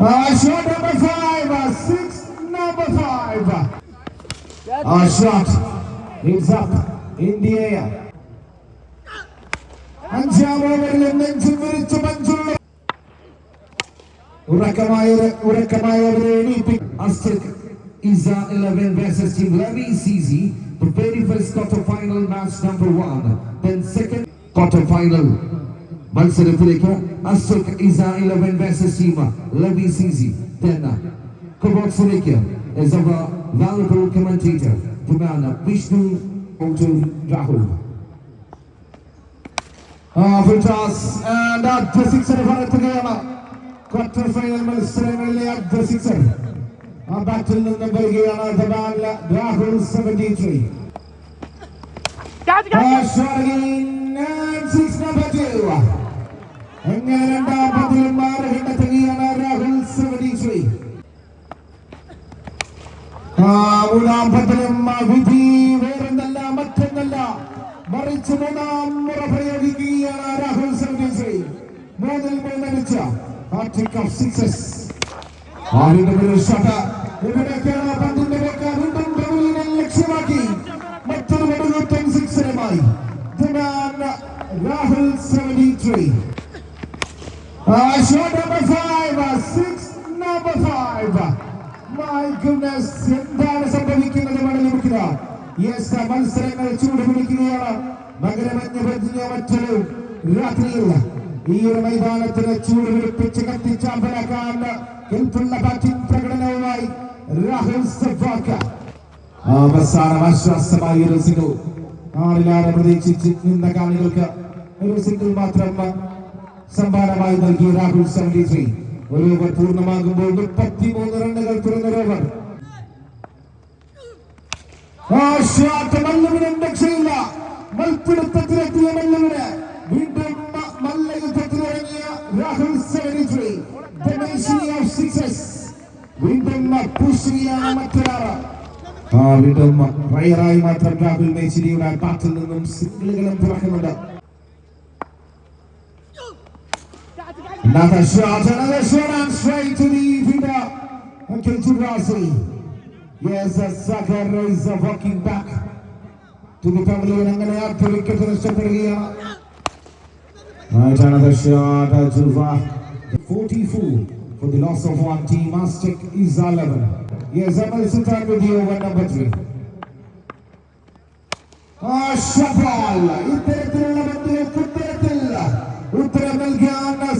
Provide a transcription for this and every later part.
Uh, shot number five, uh, six number five. Uh, shot is up in the air. അഞ്ചാം ഓവറിൽ നെഞ്ചും വിരിച്ചു മഞ്ചുള്ള ഉറക്കമായ ഉറക്കമായ അവരെ എണീപ്പിക്കും അസ്റ്റക് Isa 11 versus Team Levi CZ the very first quarter final match number one then second quarter final മത്സരത്തിലേക്ക് അസ്റ്റക് Isa 11 versus Team Levi CZ then കൊബോക്സിലേക്ക് is our valuable commentator the man Vishnu Otu Rahul ആ full toss and at the sixer പറത്തുകയാണ് quarter final മത്സരങ്ങളിലെ ആദ്യ sixer ആ ബാറ്റിൽ നിന്ന് വരികയാണ് ധവാനില Rahul seventy three എങ്ങനെ രണ്ടാം പതിലും ആറ് കണ്ടെത്തുകയാണ് രാഹുൽ ആ മൂന്നാം പതിലും വിധി വേറെന്തല്ല മറ്റൊന്നല്ല മറിച്ച് മൂന്നാം മുറ പ്രയോഗിക്കുകയാണ് രാഹുൽ സെവന്റി ത്രീ മൂന്നിൽ മൂന്നടിച്ച ഹാട്രിക് ഓഫ് സിക്സസ് ആരുടെ ഷോട്ട് ഇവിടേക്കാണ് പന്തിന്റെ പോക്ക് വീണ്ടും ഡബിളിനെ ലക്ഷ്യമാക്കി മറ്റൊരു വെടുകൂറ്റൻ സിക്സറുമായി Rahul seventy three shot number five six number five my goodness, എന്താണ് സംഭവിക്കുന്നത് മടലിമുക്കുക യെസ് മത്സരങ്ങൾ ചൂട് പിടിക്കുകയാണ് നഗരമഞ്ഞ് പറ്റിയ മറ്റൊരു രാത്രിയില്ല ഈ ഒരു മൈതാനത്തിന് ചൂട് പിടിപ്പിച്ച് കത്തിച്ചാമ്പലാക്കാൻ കെൽപ്പുള്ള ബാറ്റിംഗ് പ്രകടനവുമായി രാഹുൽ സഫാക്ക അവസാനം ആശ്വാസമായി ഒരു സിംഗിൾ ആറിലാറ് പ്രതീക്ഷിച്ച് നിന്ന കാണികൾക്ക് ഒരു സിംഗിൾ മാത്രം സമ്മാനമായി നൽകി രാഹുൽ സെവന്റി ത്രീ ഒരു ഓവർ പൂർണമാകുമ്പോൾ മുപ്പത്തിമൂന്ന് റണ്ണുകൾ തുറന്ന ഓവർ മല്ലുവിനും മല്ലുവിന് വീണ്ടും നല്ല രാഹുൽ സെവന്റി ത്രീ വീണ്ടും മാത്രം രാഹുൽ മേശിരിയുടെ ബാറ്റിൽ നിന്നും സിംഗിളുകളും തുറക്കുന്നുണ്ട്. Another shot, another shot and straight to the feeder. Until Tudrasi. Yes, uh, Sakar is uh, walking back to the pavilion. അങ്ങനെ ആദ്യ വിക്കറ്റ് നഷ്ടപ്പെടുകയാണ് Right, another shot, uh, Julva. 44 for the loss of one team. Aztec is 11. Yes, Amal Sultan with you over number 3. ആ ഷബാൽ ഇത്തരത്തിലുള്ള പന്തുകൾക്ക് ഉത്തരത്തില്ല ഉത്തരം നൽകാൻ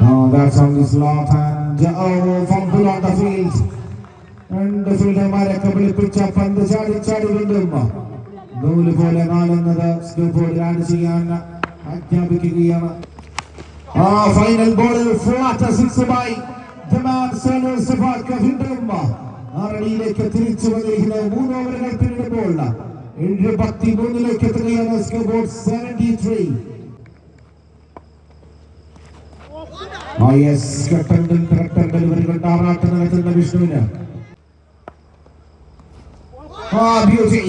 Oh, that's on the slot, and oh, fumble on the field. രണ്ട് ഫീൽഡർമാരൊക്കെ വിളിപ്പിച്ച പന്ത് ചാടി ചാടി വീണ്ടും നൂൽ പോലെ നാളുന്നത് സ്ക്യൂ ബോർഡിൽ ആഡ് ചെയ്യാൻ ആജ്ഞാപിക്കുകയാണ് ആ ഫൈനൽ ബോളിൽ ഫ്ലാറ്റ് സോനു സഫാക്ക വീണ്ടും ആറടിയിലേക്ക് തിരിച്ചു വന്നിരിക്കുന്നത് മൂന്ന് ഓവറുകൾ പിന്നിടുമ്പോൾ എഴുപത്തി മൂന്നിലേക്ക് എത്തുകയാണ് സ്കോർ സെവന്റി ത്രീ കട്ടണ്ടൽ കറക്ടർ ഡെലിവറികളുടെ ആറാട്ട് നടത്തുന്ന വിഷ്ണുവിന്. ആ ബ്യൂട്ടി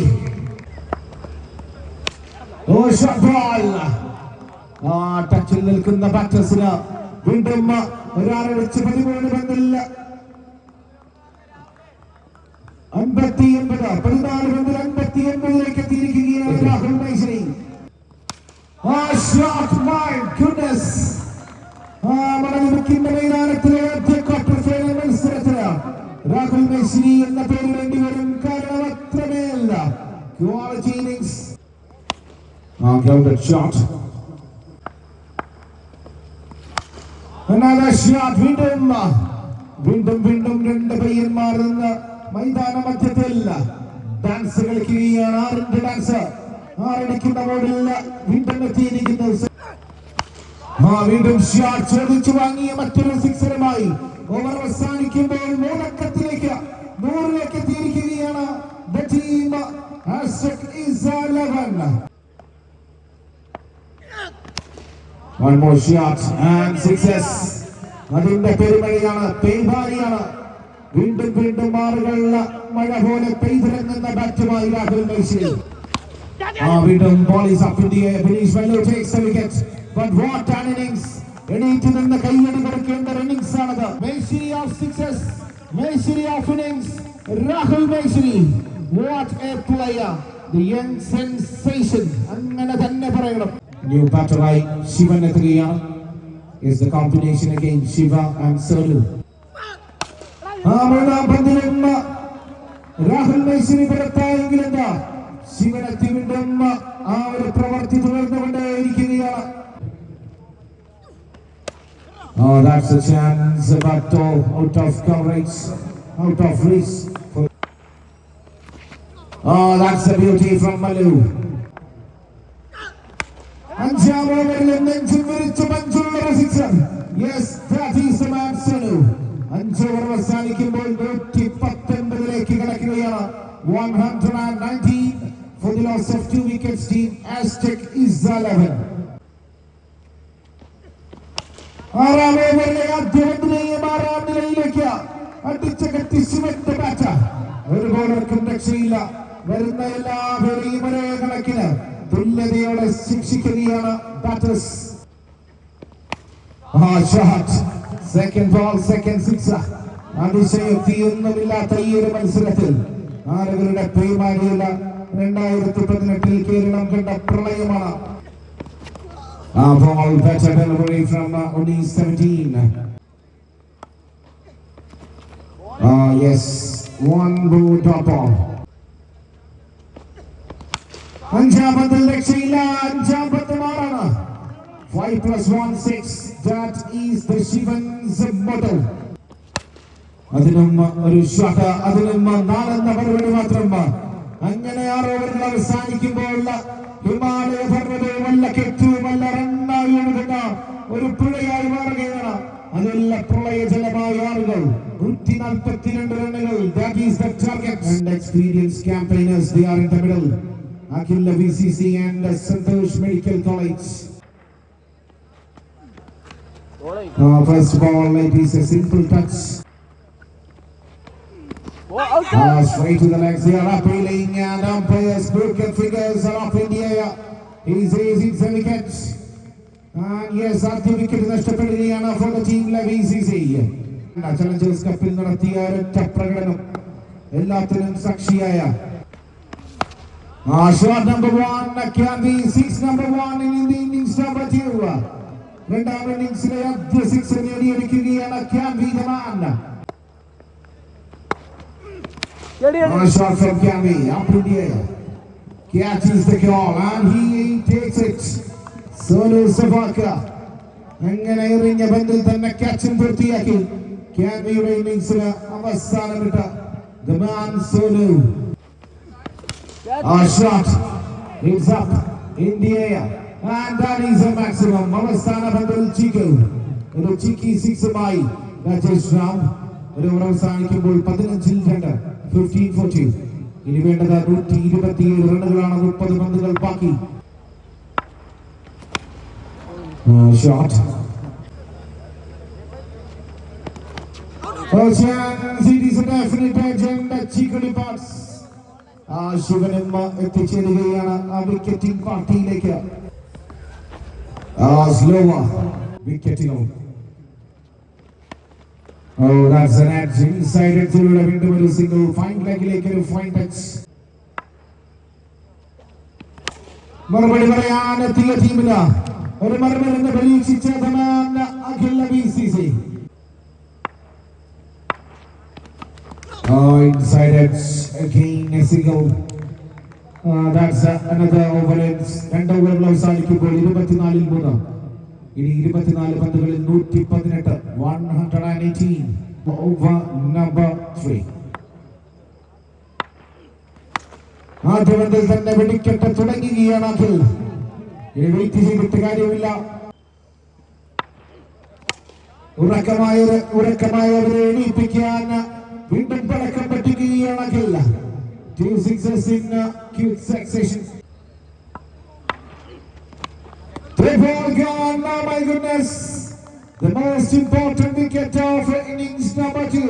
ഓ ഷോട്ട് ബോൾ ആ ടച്ചിൽ നിൽക്കുന്ന ബാറ്റേഴ്സിന് വീണ്ടും ഒരാളടിച്ച് പതിമൂന്ന് പന്തിൽ അൻപത്തി ഒൻപത് പതിനാല് പന്തിൽ അൻപത്തി ഒൻപതിലേക്ക് എത്തിയിരിക്കുകയാണ് രാഹുൽ മൈശ്രീ ഗുഡ്നസ് മൈതാനത്തിലെ ആദ്യ ക്വാർട്ടർ ഫൈനൽ മത്സരത്തിന് രാഹുൽ മൈശ്രി എന്ന പേര് വേണ്ടി വരും. കാരണം അത്രമേയല്ല. ക്വാളിറ്റി ഇന്നിങ്സ് ആ ഷോട്ട് Another shot. വീണ്ടും വീണ്ടും രണ്ട് പയ്യന്മാർ നിന്ന് മൈതാന ഡാൻസ് കളിക്കുകയാണ്. ആറിന്റെ ഡാൻസ് ആറടിക്കുന്ന ബോർഡിൽ വീണ്ടും എത്തിയിരിക്കുന്നു. വീണ്ടും ഷിയാർ ചോദിച്ചു വാങ്ങിയ മറ്റൊരു സിക്സറുമായി ഓവർ അവസാനിക്കുമ്പോൾ മൂന്നക്കത്തിലേക്ക് നൂറിലേക്ക് എത്തിയിരിക്കുകയാണ് The team Ashok is 11. One more shot and success. അതിന്റെ പെരുമഴയാണ് പെയ്താരിയാണ് വീണ്ടും വീണ്ടും ആറുകൾ മഴ പോലെ പെയ്തിറങ്ങുന്ന ബാറ്റുമായി രാഹുൽ മേശി ആ വീണ്ടും ബോൾ ഈസ് അപ്പ് ഇന്ത്യയെ Bineesh വെല്ലോ takes a wicket but what an innings എണീറ്റ് നിന്ന് കൈയടി കൊടുക്കേണ്ട ഇന്നിംഗ്സ് ആണത്. മേശ്വരി ഓഫ് സിക്സസ് മേശ്വരി of innings Rahul മേശ്വരി what a player the young sensation അങ്ങനെ തന്നെ പറയണം. ന്യൂ ബാറ്ററായി ശിവൻ എത്തുകയാണ്. Is the combination again Shiva and Solu. ആ മൂന്നാം രാഹുൽ മൈസൂരി പുറത്തായെങ്കിൽ എന്താ? ശിവനെത്തി വീണ്ടും ആ ഒരു പ്രവർത്തി Oh, that's a chance, but oh, out of coverage, out of reach. for- Oh, that's a beauty from Malu. അഞ്ചാം ഓവറിൽ നെഞ്ചും വിരിച്ച് പഞ്ചുള്ള ഒരു sixer yes that is the man Sanu അഞ്ച് ഓവർ അവസാനിക്കുമ്പോൾ നൂറ്റി പത്തൊൻപതിലേക്ക് കടക്കുകയാണ്. One hundred and nineteen for the loss of two wickets team Aztec is eleven ആറാം ഓവറിലെ ആദ്യ പന്തിനെയും ആറാം നിലയിലേക്ക്. അടിച്ച കെട്ടി ശിവന്റെ ബാറ്റ ഒരു ബോളർക്കും രക്ഷയില്ല. വരുന്ന എല്ലാ ഒരേ കണക്കിന് തുല്യതയോടെ ശിക്ഷിക്കുകയാണ് ബാറ്റേഴ്സ് ആ shot second ball second six അതിശയോക്തിയൊന്നുമില്ലാത്ത ഈ ഒരു മത്സരത്തിൽ ആരവരുടെ പേമാരിയുള്ള രണ്ടായിരത്തി പതിനെട്ടിൽ കേരളം കണ്ട പ്രളയമാണ്. ആ ball better delivery from uh, Uni 17. Ah yes, one blue dot ball. അഞ്ചാം പന്തിൽ രക്ഷയില്ല അഞ്ചാം പന്ത് മാറാണ് five plus one six that is the Shivan's model അതിനും ഒരു ഷോട്ട് അതിനും നാലെന്ന മറുപടി മാത്രം അങ്ങനെ ആറ് ഓവറുകൾ അവസാനിക്കുമ്പോൾ ഹിമാലയ അതല്ല പ്രളയ ജലമായ ആറുകൾ നൂറ്റി നാൽപ്പത്തിരണ്ട് റണ്ണുകൾ that is the target and experience campaigners they are in the middle Akhil V C C and Santhosh medical college Uh, first of all, it is a simple touch. Uh, straight to the legs here, appealing and umpires crooked fingers are up in the air. He's raising the wicket. And yes, ആദ്യ wicket നഷ്ടപ്പെടുകയാണ് for the team ലെ VCC. Challengers കപ്പിൽ നടത്തിയ ഒരൊറ്റ പ്രകടനം എല്ലാത്തിനും സാക്ഷിയായ ആ shot number one number one in the innings number two. രണ്ടാം ഇന്നിംഗ്സിലെ ആദ്യ സിക്സ് നേടിയെടുക്കുകയാണ് can be the man. On a shot from Cammy, up in the air. Catches the സഫാക്ക. അങ്ങനെ എറിഞ്ഞ പന്തിൽ തന്നെ ക്യാച്ചും പൂർത്തിയാക്കി ക്യാമിയുടെ ഇന്നിംഗ്സിന് അവസാനമിട്ട ഗമാൻ സോനു ആ shot in the air. And that is a maximum. അവസാന പന്തിൽ ചിക്കു. ഒരു ചിക്കി സിക്സുമായി രാജേഷ് റാം ഒരു ഓവർ അവസാനിക്കുമ്പോൾ പതിനഞ്ചിൽ രണ്ട് ഫിഫ്റ്റീൻ ഫോർട്ടീൻ ഇനി വേണ്ടത് നൂറ്റി ഇരുപത്തിയേഴ് റണ്ണുകളാണ് മുപ്പത് പന്തുകൾ ബാക്കി ഷോട്ട് ആ ശിവനും എത്തിച്ചേരുകയാണ് ആ വിക്കറ്റിംഗ് പാർട്ടിയിലേക്ക് Oh, മറുപടി പറയാൻ എത്തിയ ടീമിന് ഒരു മറുപടി പരീക്ഷിച്ച സമാന Akhila B C C Oh, inside edge again over. രണ്ട് ഓവറുകൾ അവസാനിക്കുമ്പോൾ ഇരുപത്തിനാലിൽ മൂന്ന്. ഇനി ഇരുപത്തിനാല് പന്തുകളിൽ നൂറ്റി പതിനെട്ട് വൺ നമ്പർ തന്നെ വെടിക്കെട്ട് തുടങ്ങുകയാണ് അഖിൽ. ഇനി വെയിറ്റ് ചെയ്തിട്ട് കാര്യമില്ല ഉറക്കമായ ഉറക്കമായവരെ എണീപ്പിക്കാൻ വീണ്ടും പടക്കം പറ്റുകയാണ് Akhil two sixes in quick succession The ball gone. Oh my goodness. The most important wicket of innings number two.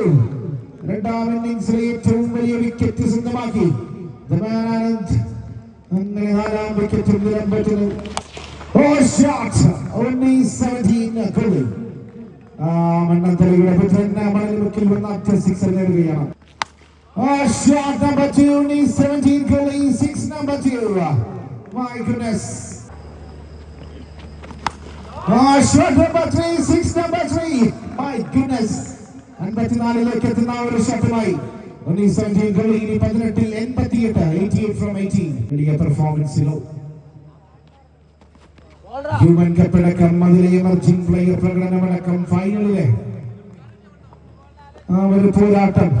രണ്ടാം ഇന്നിംഗ്സിലെ ഏറ്റവും വലിയ വിക്കറ്റ് സ്വന്തമാക്കി The man ആനന്ദ് അങ്ങനെ നാലാം വിക്കറ്റ് നിലമ്പറ്റിന് ഓ ഷോട്ട് only 17 ഗോൾ ആ മണ്ണന്തലിയുടെ പുത്രൻ മണൽ മുക്കിൽ വന്ന ഒറ്റ സിക്സർ നേടുകയാണ് Oh, shot number two, only 17 goalie, six number two. My goodness. Oh, shot number three, six number three. My goodness. അൻപത്തിനാലിലേക്ക് എത്തുന്ന ഒരു ഷട്ടുമായി only 17 goalie, ഇനി പതിനെട്ടിൽ എൺപത്തിയെട്ട് എയ്റ്റി എയ്റ്റ് ഫ്രം എയ്റ്റീൻ വലിയ പെർഫോമൻസിലോ ഹ്യൂമൻ കപ്പടക്കം അതിലെ എമർജിംഗ് പ്ലെയർ പ്രകടനമടക്കം ഫൈനലിലെ ആ ഒരു പോരാട്ടം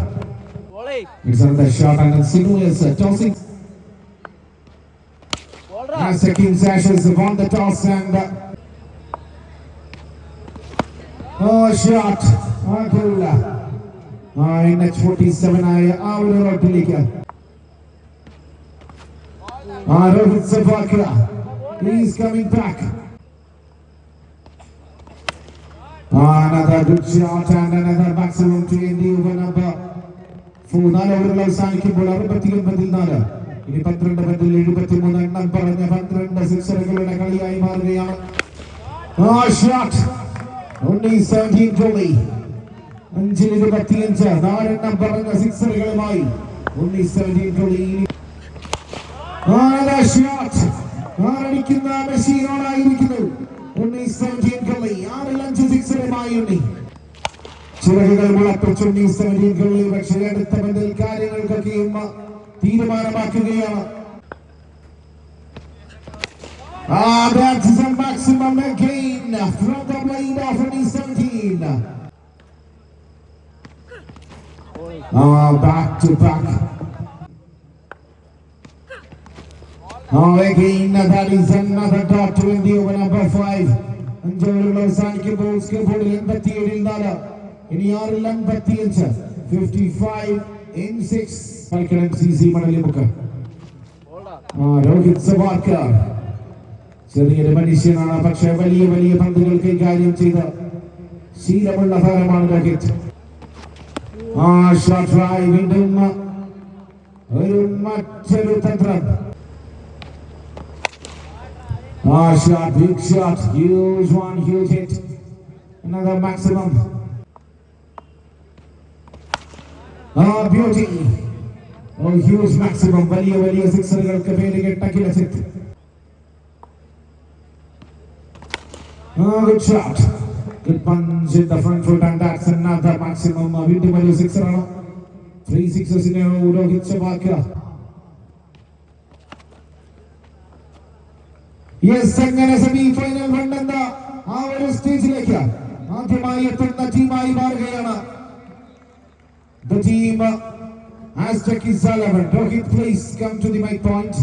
Volley. It's on the shot and Sinu is uh, tossing. Ball drop. As the Kings Ashes won the toss and uh, oh shot. ആ Goal. ആ NH 47 ആയ ആ ഒരു റോട്ടിലേക്ക് Rohit സഫാക്ര He's coming back. Another good shot and another maximum to the over number four. നാല് ഓവറുകൾ അവസാനിക്കുമ്പോൾ അറുപത്തിയൊൻപതിൽ നാല് ഇനി പന്ത്രണ്ട് പന്തിൽ എഴുപത്തിമൂന്ന് എണ്ണം പറഞ്ഞ പന്ത്രണ്ട് സിക്സറുകളുടെ കളിയായി മാറുകയാണ് അഞ്ചിൽ ഇരുപത്തിയഞ്ച് നാലെണ്ണം പറഞ്ഞ സിക്സറുകളുമായി only 17 goalie. Another shot. ആറടിക്കുന്ന മെഷീനോടായിരിക്കുന്നു ആറിൽ അഞ്ച് സിക്സറുമായി ഉണ്ണി ചിറകുകൾ മുളപ്പിച്ചുണ്ണി സെവന്റീൻ കളി പക്ഷേ അടുത്ത പന്തിൽ കാര്യങ്ങൾക്കൊക്കെയും തീരുമാനമാക്കുകയാണ് Ah, that's the maximum again from the blade of Unnii 17. Ah, back to back. Oh, again, that is another dot to India, number five. അഞ്ചോറുകൾ അവസാനിക്കുമ്പോൾ സ്കോർ ബോർഡിൽ എൺപത്തിയേഴിൽ നാല് ഇനി ആറിൽ അൻപത്തിയഞ്ച് ഫിഫ്റ്റി ഫൈവ് ഇൻ സിക്സ് കളിക്കണം സി സി മണലിമുക്ക് രോഹിത് സവാർക്കർ. ചെറിയൊരു മനുഷ്യനാണ് പക്ഷെ വലിയ വലിയ പന്തുകൾ കൈകാര്യം ചെയ്ത ശീലമുള്ള താരമാണ് രോഹിത്. വീണ്ടും ഒരു മറ്റൊരു തന്ത്രം. ആ shot big shot huge one huge hit another maximum. ആ ബ്യൂട്ടി ഓ ഹ്യൂജ് മാക്സിമം വലിയ വലിയ സിക്സറുകൾക്ക് പേരുകെട്ട കിലസിത്ത് Oh, good shot. Good punch in the front foot, and that's another maximum. Uh, വീണ്ടും ഒരു സിക്സർ ആണ് ത്രീ സിക്സസിനെ രോഹിത് ശവാക്ക യെസ് അങ്ങനെ സെമി ഫൈനൽ വണ്ണെന്ന ആ ഒരു സ്റ്റേജിലേക്ക് ആദ്യമായി എത്തുന്ന ടീമായി മാറുകയാണ് The team uh, Aztec is 11. Rohit, please come to the mic point.